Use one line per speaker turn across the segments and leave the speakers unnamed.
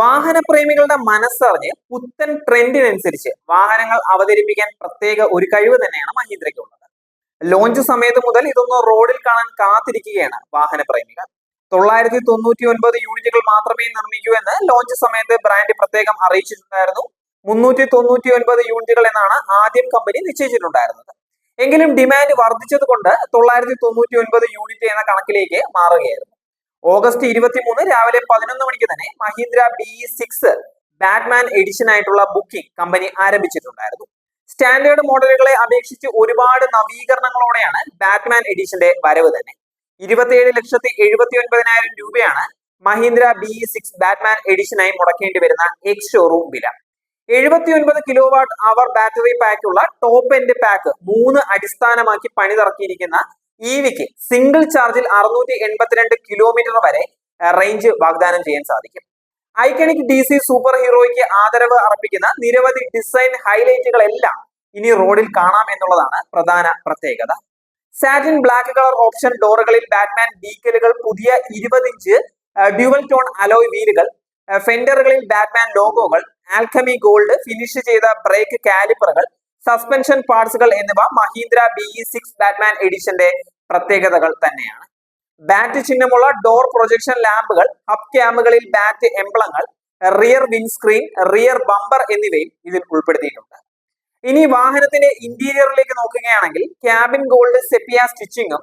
വാഹനപ്രേമികളുടെ മനസ്സറിഞ്ഞ് പുത്തൻ ട്രെൻഡിനനുസരിച്ച് വാഹനങ്ങൾ അവതരിപ്പിക്കാൻ പ്രത്യേക ഒരു കഴിവ് തന്നെയാണ് മഹീന്ദ്രയ്ക്കുള്ളത്. ലോഞ്ച് സമയത്ത് മുതൽ ഇതൊന്ന് റോഡിൽ കാണാൻ കാത്തിരിക്കുകയാണ് വാഹനപ്രേമികൾ. തൊള്ളായിരത്തി തൊണ്ണൂറ്റി ഒൻപത് യൂണിറ്റുകൾ മാത്രമേ നിർമ്മിക്കൂ എന്ന് ലോഞ്ച് സമയത്ത് ബ്രാൻഡ് പ്രത്യേകം അറിയിച്ചിട്ടുണ്ടായിരുന്നു. മുന്നൂറ്റി തൊണ്ണൂറ്റി ഒൻപത് യൂണിറ്റുകൾ എന്നാണ് ആദ്യം കമ്പനി നിശ്ചയിച്ചിട്ടുണ്ടായിരുന്നത്. എങ്കിലും ഡിമാൻഡ് വർദ്ധിച്ചത് കൊണ്ട് തൊള്ളായിരത്തി തൊണ്ണൂറ്റി ഒൻപത് യൂണിറ്റ് എന്ന കണക്കിലേക്ക് മാറുകയായിരുന്നു. ഓഗസ്റ്റ് ഇരുപത്തിമൂന്ന് രാവിലെ പതിനൊന്ന് മണിക്ക് തന്നെ Mahindra B six Batman edition ആയിട്ടുള്ള ബുക്കിംഗ് കമ്പനി ആരംഭിച്ചിട്ടുണ്ടായിരുന്നു. സ്റ്റാൻഡേർഡ് മോഡലുകളെ അപേക്ഷിച്ച് ഒരുപാട് നവീകരണങ്ങളോടെയാണ് ബാറ്റ്മാൻ എഡിഷന്റെ വരവ് തന്നെ. ഇരുപത്തിയേഴ് ലക്ഷത്തി എഴുപത്തി ഒൻപതിനായിരം രൂപയാണ് മഹീന്ദ്ര ബി സിക്സ് ബാറ്റ്മാൻ എഡിഷനായി മുടക്കേണ്ടി വരുന്ന എക്സ് ഷോറൂം വില. എഴുപത്തി ഒൻപത് കിലോ വാട്ട് അവർ ബാറ്ററി പാക്കുള്ള ടോപ്പ് എൻഡ് പാക്ക് മൂന്ന് അടിസ്ഥാനമാക്കി പണിതിറക്കിയിരിക്കുന്ന ഇവിക്ക് സിംഗിൾ ചാർജിൽ അറുന്നൂറ്റി എൺപത്തിരണ്ട് കിലോമീറ്റർ വരെ റേഞ്ച് വാഗ്ദാനം ചെയ്യാൻ സാധിക്കും. ഐക്കണിക് ഡി സി സൂപ്പർ ഹീറോയ്ക്ക് ആദരവ് അർപ്പിക്കുന്ന നിരവധി ഡിസൈൻ ഹൈലൈറ്റുകൾ എല്ലാം ഇനി റോഡിൽ കാണാം എന്നുള്ളതാണ് പ്രധാന പ്രത്യേകത. സാറ്റിൻ ബ്ലാക്ക് കളർ ഓപ്ഷൻ ഡോറുകളിൽ ബാറ്റ്മാൻ ഡീക്കലുകൾ പുതിയ ഇരുപത് ഇഞ്ച് ഡ്യുവൽ ടോൺ അലോയ് വീലുകൾ ഫെൻഡറുകളിൽ ബാറ്റ്മാൻ ലോഗോകൾ ആൽക്കമി ഗോൾഡ് ഫിനിഷ് ചെയ്ത ബ്രേക്ക് കാലിപ്പറുകൾ സസ്പെൻഷൻ പാർട്സുകൾ എന്നിവ Mahindra B E six Batman എഡിഷന്റെ പ്രത്യേകതകൾ തന്നെയാണ്. ബാറ്റ് ചിഹ്നമുള്ള ഡോർ പ്രൊജക്ഷൻ ലാമ്പുകൾ ഹബ് ക്യാമുകളിൽ ബാറ്റ് എംബ്ലങ്ങൾ റിയർ വിൻസ്ക്രീൻ റിയർ ബമ്പർ എന്നിവയും ഇതിൽ ഉൾപ്പെടുത്തിയിട്ടുണ്ട്. ഇനി വാഹനത്തിന്റെ ഇന്റീരിയറിലേക്ക് നോക്കുകയാണെങ്കിൽ ക്യാബിൻ ഗോൾഡ് സെപ്പിയ സ്റ്റിച്ചിങ്ങും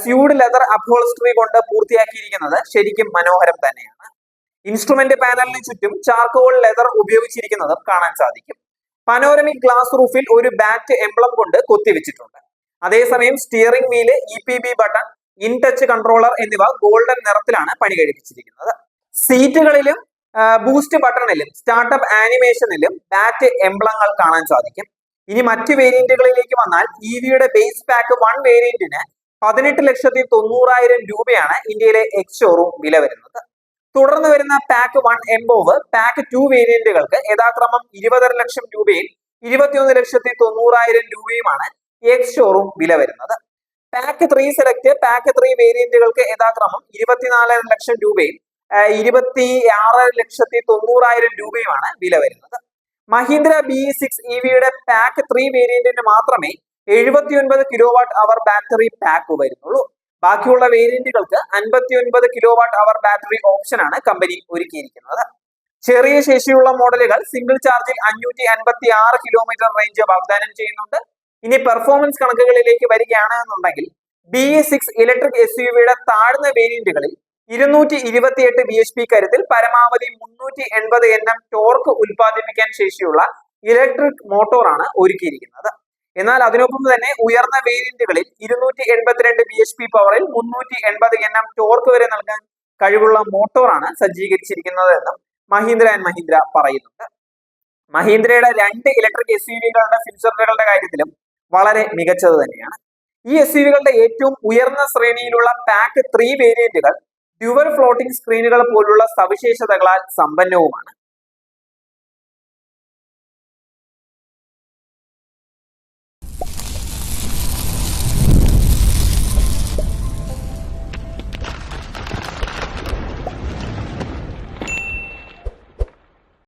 സ്യൂഡ് ലെതർ അപ്ഹോൾസ്ട്രി കൊണ്ട് പൂർത്തിയാക്കിയിരിക്കുന്നത് ശരിക്കും മനോഹരം തന്നെയാണ്. ഇൻസ്ട്രുമെന്റ് പാനലിന് ചുറ്റും ചാർക്കോൾ ലെതർ ഉപയോഗിച്ചിരിക്കുന്നതും കാണാൻ സാധിക്കും. പനോരമിക് ഗ്ലാസ് റൂഫിൽ ഒരു ബാറ്റ് എംബ്ലം കൊണ്ട് കൊത്തിവെച്ചിട്ടുണ്ട്. അതേസമയം steering wheel E P B button in touch controller എന്നിവ ഗോൾഡൻ നിറത്തിലാണ് പണി കഴിപ്പിച്ചിരിക്കുന്നത് സീറ്റുകളിലും ബൂസ്റ്റ് ബട്ടണിലും സ്റ്റാർട്ടപ്പ് ആനിമേഷനിലും ബാറ്റ് എംബ്ലങ്ങൾ കാണാൻ സാധിക്കും. ഇനി മറ്റ് വേരിയന്റുകളിലേക്ക് വന്നാൽ ഇ വിയുടെ ബേസ് പാക്ക് വൺ വേരിയന്റിന് പതിനെട്ട് ലക്ഷത്തി തൊണ്ണൂറായിരം രൂപയാണ് ഇന്ത്യയിലെ എക്സ് ഷോറൂം വില വരുന്നത്. തുടർന്ന് വരുന്ന pack one above pack two വേരിയന്റുകൾക്ക് യഥാക്രമം ഇരുപതര ലക്ഷം രൂപയും ഇരുപത്തിയൊന്ന് ലക്ഷത്തി തൊണ്ണൂറായിരം രൂപയുമാണ് എക്സ് ഷോറൂം വില വരുന്നത്. Pack three select pack three വേരിയന്റുകൾക്ക് യഥാക്രമം ഇരുപത്തിനാലര ലക്ഷം രൂപയും ഇരുപത്തി ആറര ലക്ഷത്തി തൊണ്ണൂറായിരം രൂപയുമാണ് വില വരുന്നത്. മഹീന്ദ്ര ബി സിക്സ് ഇ വിയുടെ പാക്ക് ത്രീ വേരിയന്റിന് മാത്രമേ എഴുപത്തി kilowatt kilo watt hour battery pack വരുന്നുള്ളൂ. ബാക്കിയുള്ള വേരിയന്റുകൾക്ക് അൻപത്തി ഒൻപത് കിലോ വാട്ട് അവർ ബാറ്ററി ഓപ്ഷനാണ് കമ്പനി ഒരുക്കിയിരിക്കുന്നത്. ചെറിയ ശേഷിയുള്ള മോഡലുകൾ സിംഗിൾ ചാർജിൽ അഞ്ഞൂറ്റി അൻപത്തി ആറ് കിലോമീറ്റർ റേഞ്ച് വാഗ്ദാനം ചെയ്യുന്നുണ്ട്. ഇനി പെർഫോമൻസ് കണക്കുകളിലേക്ക് വരികയാണ് എന്നുണ്ടെങ്കിൽ B A six electric S U വിയുടെ താഴ്ന്ന വേരിയന്റുകളിൽ ഇരുന്നൂറ്റി ഇരുപത്തിയെട്ട് ബി എച്ച് പി കരുത്തിൽ പരമാവധി മുന്നൂറ്റി എൺപത് എൻ എം ടോർക്ക് ഉൽപ്പാദിപ്പിക്കാൻ ശേഷിയുള്ള ഇലക്ട്രിക് മോട്ടോറാണ് ഒരുക്കിയിരിക്കുന്നത്. എന്നാൽ അതിനൊപ്പം തന്നെ ഉയർന്ന വേരിയന്റുകളിൽ ഇരുന്നൂറ്റി എൺപത്തിരണ്ട് ബി എച്ച് പി പവറിൽ മുന്നൂറ്റി എൺപത് എൻ എം ടോർക്ക് വരെ നൽകാൻ കഴിവുള്ള മോട്ടോറാണ് സജ്ജീകരിച്ചിരിക്കുന്നത് എന്നും മഹീന്ദ്ര ആൻഡ് മഹീന്ദ്ര പറയുന്നുണ്ട്. മഹീന്ദ്രയുടെ രണ്ട് ഇലക്ട്രിക് എസ് യു വികളുടെ ഫ്യൂച്ചറുകളുടെ കാര്യത്തിലും വളരെ മികച്ചത് തന്നെയാണ്. ഈ എസ് യു വികളുടെ ഏറ്റവും ഉയർന്ന ശ്രേണിയിലുള്ള പാക്ക് ത്രീ വേരിയന്റുകൾ ഡ്യുവൽ ഫ്ലോട്ടിംഗ് സ്ക്രീനുകൾ പോലുള്ള സവിശേഷതകളാൽ സമ്പന്നവുമാണ്.